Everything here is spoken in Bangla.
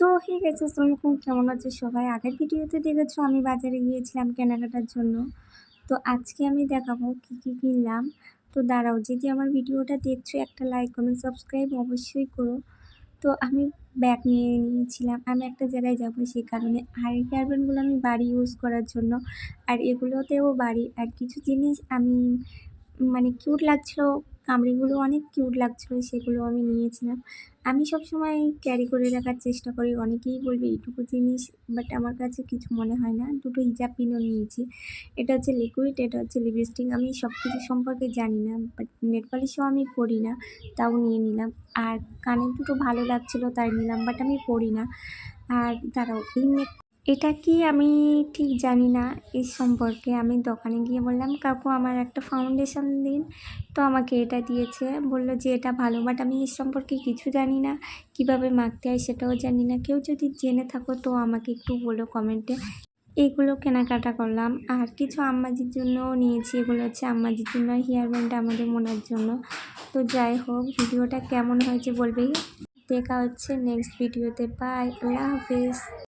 তো হে গেছে। আসসালামাইকুম কেমন আছে সবাই? আগের ভিডিওতে দেখেছ আমি বাজারে গিয়েছিলাম কেনাকাটার জন্য। তো আজকে আমি দেখাবো কি কি কিনলাম। তো দাঁড়াও, যদি আমার ভিডিওটা দেখছ, একটা লাইক কমেন্ট সাবস্ক্রাইব অবশ্যই করো। তো আমি ব্যাগ নিয়ে নিয়েছিলাম। আমি একটা জায়গায় যাব সেই কারণে। আর এই হেয়ারব্যান্ডগুলো আমি বাড়ি ইউজ করার জন্য। আর এগুলোতেও বাড়ি। আর কিছু জিনিস আমি মানে কিউট লাগছিল কামড়িগুলো অনেক কিউট লাগছিল, সেগুলো আমি নিয়েছিলাম। আমি সব সময় ক্যারি করে রাখার চেষ্টা করি, অনেকেই বলবে এইটুকু জিনিস বাট আমার কাছে কিছু মনে হয় না। দুটো হিজাব পিনও নিয়েছি, এটা হচ্ছে লিকুইড এটা হচ্ছে লিপস্টিক আমি সব কিছু সম্পর্কে জানি না বাট নেট পলিশও আমি পরি না, তাও নিয়ে নিলাম। আর কানে দুটো ভালো লাগছিল, তাই নিলাম বাট আমি পরি না। আর তারাও এই এটা কি আমি ঠিক জানি না এর সম্পর্কে। আমি দোকানে গিয়ে বললাম, কাকু, আমার একটা ফাউন্ডেশন দিন। তো আমাকে এটা দিয়েছে। বলল যে, এটা ভালো বাট আমি এর সম্পর্কে কিছু জানি না। কীভাবে মাখতে হয় সেটাও জানি না। কেউ যদি জেনে থাকো তো আমাকে একটু বলো কমেন্টে এগুলো কেনাকাটা করলাম। আর কিছু আম্মাজির জন্যও নিয়েছি। এগুলো হচ্ছে আম্মাজির জন্য হেয়ার ব্যান্ড আমাদের মনের জন্য। তো যাই হোক, ভিডিওটা কেমন হয়েছে বলবেই দেখা হচ্ছে নেক্সট ভিডিওতে বাই আল্লাহ হাফেজ।